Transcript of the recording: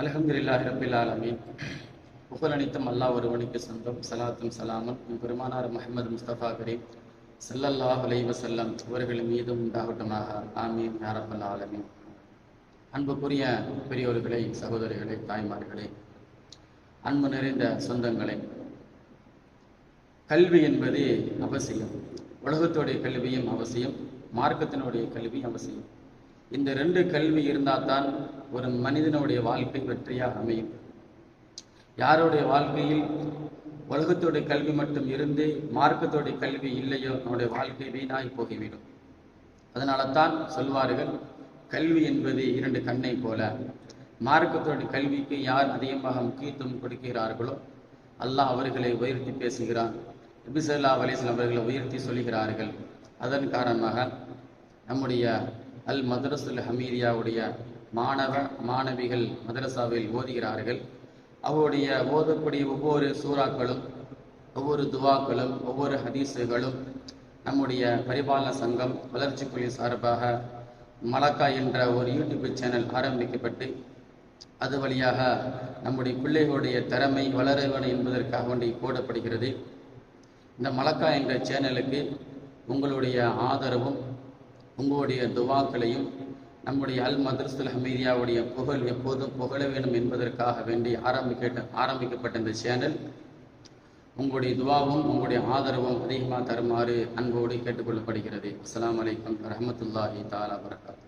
அலஹம்துல்லா ரப்பில் ஆலமீன். புகழனைத்தும் அல்லாஹ் ஒருவனுக்கு சொந்தம் சலாத்தும் சலாமும் என் பெருமானார் முகமது முஸ்தபா கரீம் ஸல்லல்லாஹு அலைஹி செல்லம் இவர்கள் மீதும் உண்டாகட்டுமாக. ஆமீன் யாரப்பல் ஆலமீன். அன்புக்குரிய பெரியோர்களே சகோதரிகளே தாய்மார்களே அன்பு நிறைந்த சொந்தங்களே கல்வி என்பது அவசியம். உலகத்துடைய கல்வியும் அவசியம் மார்க்கத்தினுடைய கல்வி அவசியம். இந்த ரெண்டு கல்வி இருந்தால் தான் ஒரு மனிதனுடைய வாழ்க்கை வெற்றியாக அமையும். யாருடைய வாழ்க்கையில் உலகத்துடைய கல்வி மட்டும் இருந்து மார்க்கத்துடைய கல்வி இல்லையோ நம்முடைய வாழ்க்கை வீணாய் போகிவிடும். அதனால தான் சொல்வார்கள் கல்வி என்பது இரண்டு கண்ணை போல. மார்க்கத்துடைய கல்விக்கு யார் அதிகமாக முக்கியத்துவம் கொடுக்கிறார்களோ அல்லாஹ் அவர்களை உயர்த்தி பேசுகிறான். நபிசல்லா அலிஸ்லாம் அவர்களை உயர்த்தி சொல்கிறார்கள். அதன் காரணமாக நம்முடைய அல் மதரசுல் ஹமீதியாவுடைய மாணவ மாணவிகள் மதரசாவில் ஓதுகிறார்கள். அவருடைய ஓதக்கூடிய ஒவ்வொரு சூறாக்களும் ஒவ்வொரு துவாக்களும் ஒவ்வொரு ஹதீஸுகளும் நம்முடைய பரிபாலன சங்கம் வளர்ச்சி குழு சார்பாக மலக்கா என்ற ஒரு யூடியூப் சேனல் ஆரம்பிக்கப்பட்டு அது வழியாக நம்முடைய பிள்ளைகளுடைய திறமை வளர வேண்டும் என்பதற்காக வேண்டி போடப்படுகிறது. இந்த மலக்கா என்ற சேனலுக்கு உங்களுடைய ஆதரவும் உங்களுடைய துவாக்களையும் நம்முடைய அல் மதரசுல் ஹமீதியாவுடைய புகழ் எப்போதும் புகழ வேண்டும் என்பதற்காக வேண்டி ஆரம்பிக்க ஆரம்பிக்கப்பட்ட இந்த சேனல் உங்களுடைய துவாவும் உங்களுடைய ஆதரவும் அதிகமாக தருமாறு அன்போடு கேட்டுக்கொள்ளப்படுகிறது. அஸ்லாம் வலைக்கம் ரஹமத்துல்லாஹி தாலா வரகாத்து